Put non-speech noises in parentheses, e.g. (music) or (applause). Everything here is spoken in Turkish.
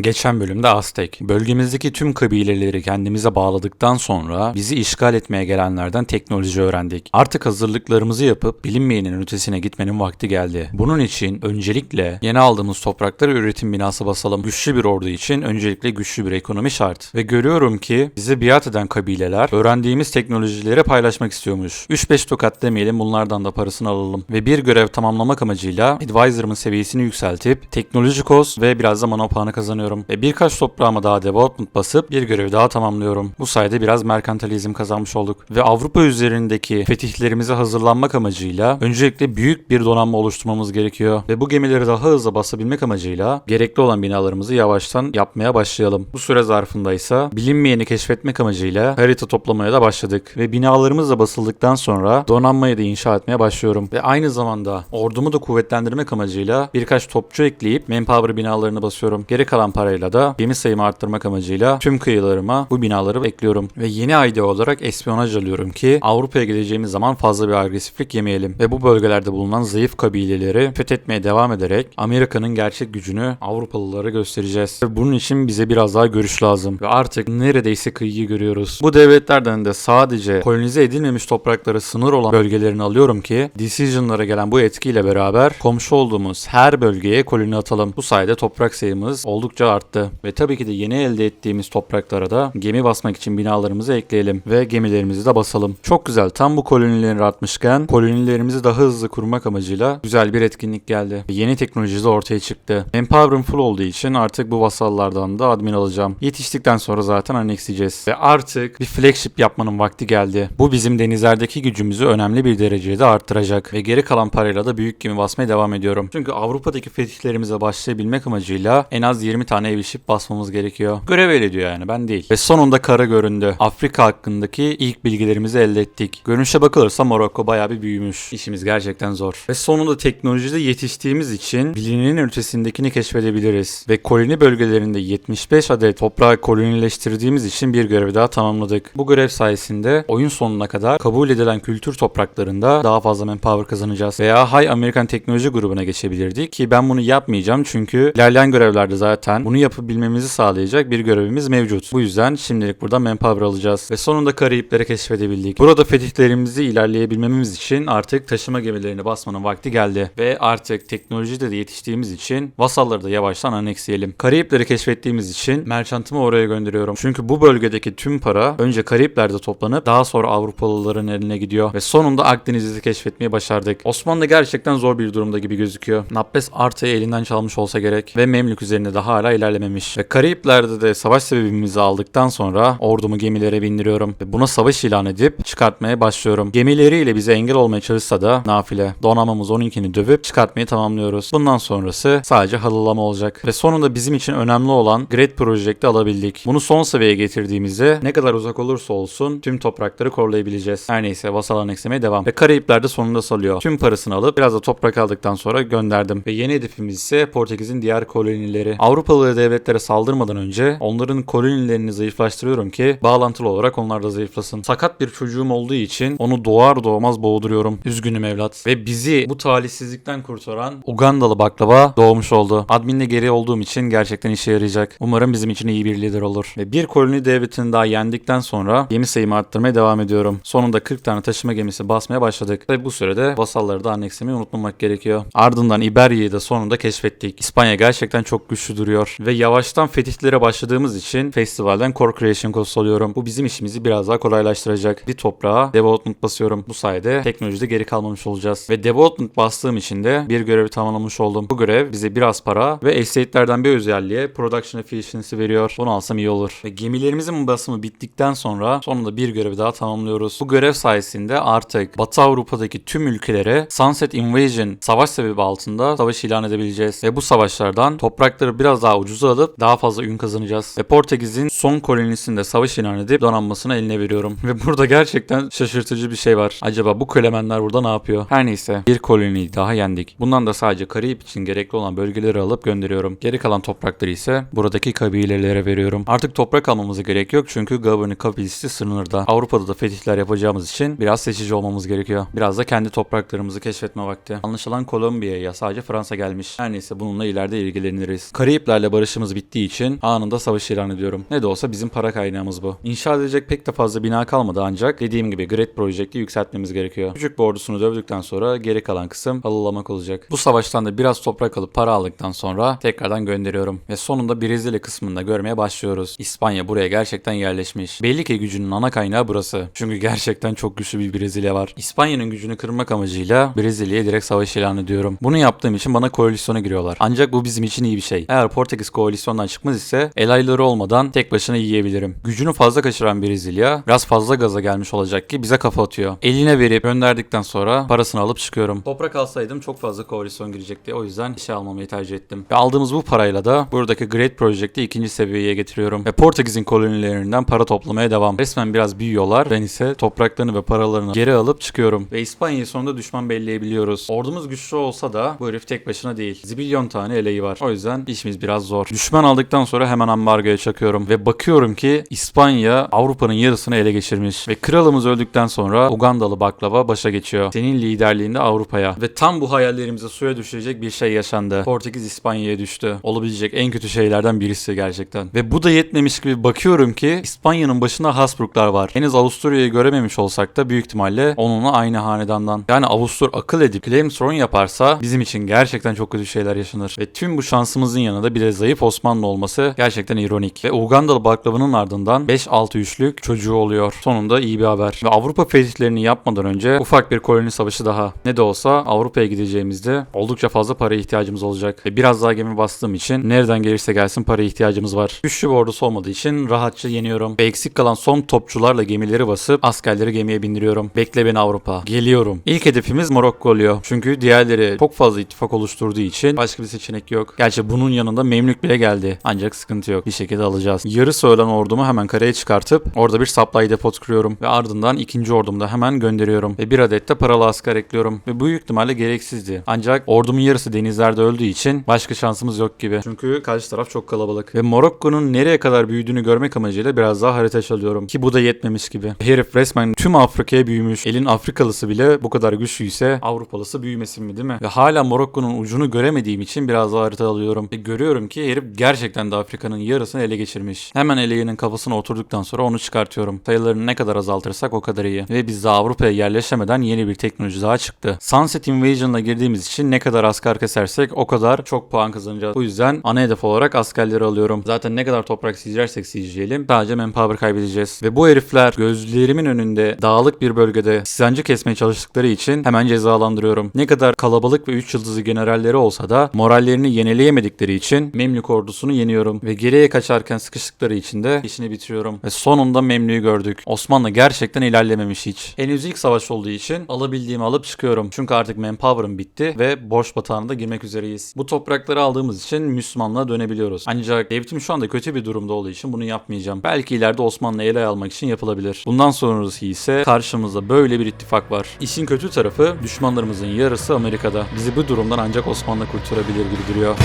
Geçen bölümde Aztek, bölgemizdeki tüm kabileleri kendimize bağladıktan sonra bizi işgal etmeye gelenlerden teknoloji öğrendik. Artık hazırlıklarımızı yapıp bilinmeyenin ötesine gitmenin vakti geldi. Bunun için öncelikle yeni aldığımız topraklara üretim binası basalım. Güçlü bir ordu için öncelikle güçlü bir ekonomi şart. Ve görüyorum ki bize biat eden kabileler öğrendiğimiz teknolojileri paylaşmak istiyormuş. 3-5 tokat demeyelim bunlardan da parasını alalım. Ve bir görev tamamlamak amacıyla advisor'ımın seviyesini yükseltip teknoloji koz ve biraz da mana puanı kazanıyorum. Ve birkaç toprağıma daha development basıp bir görevi daha tamamlıyorum. Bu sayede biraz merkantilizm kazanmış olduk. Ve Avrupa üzerindeki fetihlerimize hazırlanmak amacıyla öncelikle büyük bir donanma oluşturmamız gerekiyor. Ve bu gemileri daha hızlı basabilmek amacıyla gerekli olan binalarımızı yavaştan yapmaya başlayalım. Bu süre zarfında ise bilinmeyeni keşfetmek amacıyla harita toplamaya da başladık. Ve binalarımız da basıldıktan sonra donanmayı da inşa etmeye başlıyorum. Ve aynı zamanda ordumu da kuvvetlendirmek amacıyla birkaç topçu ekleyip manpower binalarını basıyorum. Geri kalan parayla da gemi sayımı arttırmak amacıyla tüm kıyılarıma bu binaları ekliyorum. Ve yeni idea olarak espiyonaj alıyorum ki Avrupa'ya gideceğimiz zaman fazla bir agresiflik yemeyelim. Ve bu bölgelerde bulunan zayıf kabileleri fethetmeye devam ederek Amerika'nın gerçek gücünü Avrupalılara göstereceğiz. Ve bunun için bize biraz daha görüş lazım. Ve artık neredeyse kıyıyı görüyoruz. Bu devletlerden de sadece kolonize edilmemiş topraklara sınır olan bölgelerini alıyorum ki decision'lara gelen bu etkiyle beraber komşu olduğumuz her bölgeye koloni atalım. Bu sayede toprak sayımız oldukça arttı. Ve tabii ki de yeni elde ettiğimiz topraklara da gemi basmak için binalarımızı ekleyelim ve gemilerimizi de basalım. Çok güzel. Tam bu kolonileri atmışken kolonilerimizi daha hızlı kurmak amacıyla güzel bir etkinlik geldi. Ve yeni teknoloji de ortaya çıktı. Empower'ım full olduğu için artık bu vasallardan da admin alacağım. Yetiştikten sonra zaten annexleyeceğiz. Ve artık bir flagship yapmanın vakti geldi. Bu bizim denizlerdeki gücümüzü önemli bir derecede arttıracak. Ve geri kalan parayla da büyük gemi basmaya devam ediyorum. Çünkü Avrupa'daki fetihlerimize başlayabilmek amacıyla en az 20 tane ev işip basmamız gerekiyor. Görev öyle diyor yani ben değil. Ve sonunda kara göründü. Afrika hakkındaki ilk bilgilerimizi elde ettik. Görünüşe bakılırsa Morokko bayağı bir büyümüş. İşimiz gerçekten zor. Ve sonunda teknolojide yetiştiğimiz için bilinenin ötesindekini keşfedebiliriz. Ve koloni bölgelerinde 75 adet toprağı kolonileştirdiğimiz için bir görevi daha tamamladık. Bu görev sayesinde oyun sonuna kadar kabul edilen kültür topraklarında daha fazla manpower kazanacağız. Veya High American Teknoloji grubuna geçebilirdik ki ben bunu yapmayacağım çünkü ilerleyen görevlerde zaten bunu yapabilmemizi sağlayacak bir görevimiz mevcut. Bu yüzden şimdilik burada manpower alacağız. Ve sonunda Karayipleri keşfedebildik. Burada fetihlerimizi ilerleyebilmemiz için artık taşıma gemilerini basmanın vakti geldi. Ve artık teknolojide de yetiştiğimiz için vasalları da yavaştan aneksleyelim. Karayipleri keşfettiğimiz için merchantımı oraya gönderiyorum. Çünkü bu bölgedeki tüm para önce Karayipler'de toplanıp daha sonra Avrupalıların eline gidiyor. Ve sonunda Akdeniz'i keşfetmeyi başardık. Osmanlı gerçekten zor bir durumda gibi gözüküyor. Nappes Arta'yı elinden çalmış olsa gerek. Ve Memlük üzerinde de hala ilerlememiş. Ve Karayipler'de de savaş sebebimizi aldıktan sonra ordumu gemilere bindiriyorum. Ve buna savaş ilan edip çıkartmaya başlıyorum. Gemileriyle bize engel olmaya çalışsa da nafile. Donanmamız onunkini dövüp çıkartmayı tamamlıyoruz. Bundan sonrası sadece halılama olacak. Ve sonunda bizim için önemli olan Great Project'i alabildik. Bunu son seviyeye getirdiğimizde ne kadar uzak olursa olsun tüm toprakları korlayabileceğiz. Her neyse vasal aneksemeye devam. Ve Karayipler'de sonunda salıyor. Tüm parasını alıp biraz da toprak aldıktan sonra gönderdim. Ve yeni hedefimiz ise Portekiz'in diğer kolonileri. Avrupalı devletlere saldırmadan önce onların kolonilerini zayıflaştırıyorum ki bağlantılı olarak onlar da zayıflasın. Sakat bir çocuğum olduğu için onu doğar doğmaz boğduruyorum. Üzgünüm evlat. Ve bizi bu talihsizlikten kurtaran Ugandalı baklava doğmuş oldu. Adminle geri olduğum için gerçekten işe yarayacak. Umarım bizim için iyi bir lider olur. Ve bir koloni devletini daha yendikten sonra gemi sayımı arttırmaya devam ediyorum. Sonunda 40 tane taşıma gemisi basmaya başladık. Ve bu sürede vasalları da annekslemeyi unutmamak gerekiyor. Ardından İberya'yı da sonunda keşfettik. İspanya gerçekten çok güçlü duruyor. Ve yavaştan fetihlere başladığımız için festivalden Core Creation Cost alıyorum. Bu bizim işimizi biraz daha kolaylaştıracak. Bir toprağa development basıyorum. Bu sayede teknolojide geri kalmamış olacağız. Ve development bastığım için de bir görevi tamamlamış oldum. Bu görev bize biraz para ve estate'lerden bir özelliğe production efficiency veriyor. Bunu alsam iyi olur. Ve gemilerimizin basımı bittikten sonra sonunda bir görevi daha tamamlıyoruz. Bu görev sayesinde artık Batı Avrupa'daki tüm ülkelere Sunset Invasion savaş sebebi altında savaş ilan edebileceğiz. Ve bu savaşlardan toprakları biraz daha ucuza alıp daha fazla ün kazanacağız. Ve Portekiz'in son kolonisinde savaş ilan edip donanmasını eline veriyorum. (laughs) Ve burada gerçekten şaşırtıcı bir şey var. Acaba bu kölemenler burada ne yapıyor? Her neyse bir koloniyi daha yendik. Bundan da sadece Karayip için gerekli olan bölgeleri alıp gönderiyorum. Geri kalan toprakları ise buradaki kabilelere veriyorum. Artık toprak almamıza gerek yok çünkü Governing kabilesi sınırda. Avrupa'da da fetihler yapacağımız için biraz seçici olmamız gerekiyor. Biraz da kendi topraklarımızı keşfetme vakti. Anlaşılan Kolombiya'ya sadece Fransa gelmiş. Her neyse bununla ileride ilgileniriz. Karayiplerle ile barışımız bittiği için anında savaş ilan ediyorum. Ne de olsa bizim para kaynağımız bu. İnşa edilecek pek de fazla bina kalmadı ancak dediğim gibi Great Project'i yükseltmemiz gerekiyor. Küçük bir ordusunu dövdükten sonra geri kalan kısım halılamak olacak. Bu savaştan da biraz toprak alıp para aldıktan sonra tekrardan gönderiyorum. Ve sonunda Brezilya kısmında görmeye başlıyoruz. İspanya buraya gerçekten yerleşmiş. Belli ki gücünün ana kaynağı burası. Çünkü gerçekten çok güçlü bir Brezilya var. İspanya'nın gücünü kırmak amacıyla Brezilya'ya direkt savaş ilan ediyorum. Bunu yaptığım için bana koalisyona giriyorlar. Ancak bu bizim için iyi bir şey. Eğer Portekiz koalisyondan çıkmaz ise el ayları olmadan tek başına yiyebilirim. Gücünü fazla kaçıran Brezilya biraz fazla gaza gelmiş olacak ki bize kafa atıyor. Eline verip gönderdikten sonra parasını alıp çıkıyorum. Toprak alsaydım çok fazla koalisyon girecekti. O yüzden işe almamayı tercih ettim. Ve aldığımız bu parayla da buradaki Great Project'i ikinci seviyeye getiriyorum. Ve Portekiz'in kolonilerinden para toplamaya devam. Resmen biraz büyüyorlar. Ben ise topraklarını ve paralarını geri alıp çıkıyorum. Ve İspanya'yı sonunda düşman belleyebiliyoruz. Ordumuz güçlü olsa da bu herif tek başına değil. Zibilyon tane eleği var. O yüzden işimiz biraz zor. Düşman aldıktan sonra hemen ambargoya çakıyorum. Ve bakıyorum ki İspanya Avrupa'nın yarısını ele geçirmiş. Ve kralımız öldükten sonra Ugandalı baklava başa geçiyor. Senin liderliğinde Avrupa'ya. Ve tam bu hayallerimizi suya düşürecek bir şey yaşandı. Portekiz İspanya'ya düştü. Olabilecek en kötü şeylerden birisi gerçekten. Ve bu da yetmemiş gibi bakıyorum ki İspanya'nın başında Habsburglar var. Henüz Avusturya'yı görememiş olsak da büyük ihtimalle onunla aynı hanedandan. Yani Avustur akıl edip claim throne yaparsa bizim için gerçekten çok kötü şeyler yaşanır. Ve tüm bu şansımızın yanında bir de zayıf Osmanlı olması gerçekten ironik. Ve Ugandalı baklavanın ardından 5-6 üçlük çocuğu oluyor. Sonunda iyi bir haber. Ve Avrupa fetihlerini yapmadan önce ufak bir koloni savaşı daha. Ne de olsa Avrupa'ya gideceğimizde oldukça fazla paraya ihtiyacımız olacak. Ve biraz daha gemi bastığım için nereden gelirse gelsin paraya ihtiyacımız var. Güçlü bir ordusu olmadığı için rahatça yeniyorum. Ve eksik kalan son topçularla gemileri basıp askerleri gemiye bindiriyorum. Bekle beni Avrupa. Geliyorum. İlk hedefimiz Morokko oluyor. Çünkü diğerleri çok fazla ittifak oluşturduğu için başka bir seçenek yok. Gerçi bunun yanında Memlük bile geldi. Ancak sıkıntı yok. Bir şekilde alacağız. Yarısı ölen ordumu hemen kareye çıkartıp orada bir supply depot kuruyorum. Ve ardından ikinci ordumu da hemen gönderiyorum. Ve bir adet de paralı asker ekliyorum. Ve büyük ihtimalle gereksizdi. Ancak ordumun yarısı denizlerde öldüğü için başka şansımız yok gibi. Çünkü karşı taraf çok kalabalık. Ve Morokko'nun nereye kadar büyüdüğünü görmek amacıyla biraz daha harita çalıyorum. Ki bu da yetmemiş gibi. Herif resmen tüm Afrika'ya büyümüş. Elin Afrikalısı bile bu kadar güçlüyse Avrupalısı büyümesin mi değil mi? Ve hala Morokko'nun ucunu göremediğim için biraz daha harita alıyorum. Ve görüyorum ki herif gerçekten de Afrika'nın yarısını ele geçirmiş. Hemen eleğinin kafasına oturduktan sonra onu çıkartıyorum. Sayılarını ne kadar azaltırsak o kadar iyi. Ve biz de Avrupa'ya yerleşemeden yeni bir teknoloji daha çıktı. Sunset Invasion'la girdiğimiz için ne kadar asker kesersek o kadar çok puan kazanacağız. Bu yüzden ana hedef olarak askerleri alıyorum. Zaten ne kadar toprak siege'lersek siege'leyelim sadece manpower kaybedeceğiz. Ve bu herifler gözlerimin önünde dağlık bir bölgede sizancı kesmeye çalıştıkları için hemen cezalandırıyorum. Ne kadar kalabalık ve 3 yıldızlı generalleri olsa da morallerini yenileyemedikleri için Memlük ordusunu yeniyorum. Ve geriye kaçarken sıkıştıkları için de işini bitiriyorum. Ve sonunda Memlük'ü gördük. Osmanlı gerçekten ilerlememiş hiç. Henüz ilk savaş olduğu için alabildiğimi alıp çıkıyorum. Çünkü artık manpower'ım bitti ve borç batağına da girmek üzereyiz. Bu toprakları aldığımız için Müslümanlığa dönebiliyoruz. Ancak devletim şu anda kötü bir durumda olduğu için bunu yapmayacağım. Belki ileride Osmanlı ele almak için yapılabilir. Bundan sonrası ise karşımızda böyle bir ittifak var. İşin kötü tarafı düşmanlarımızın yarısı Amerika'da. Bizi bu durumdan ancak Osmanlı kurtarabilir gibi duruyor.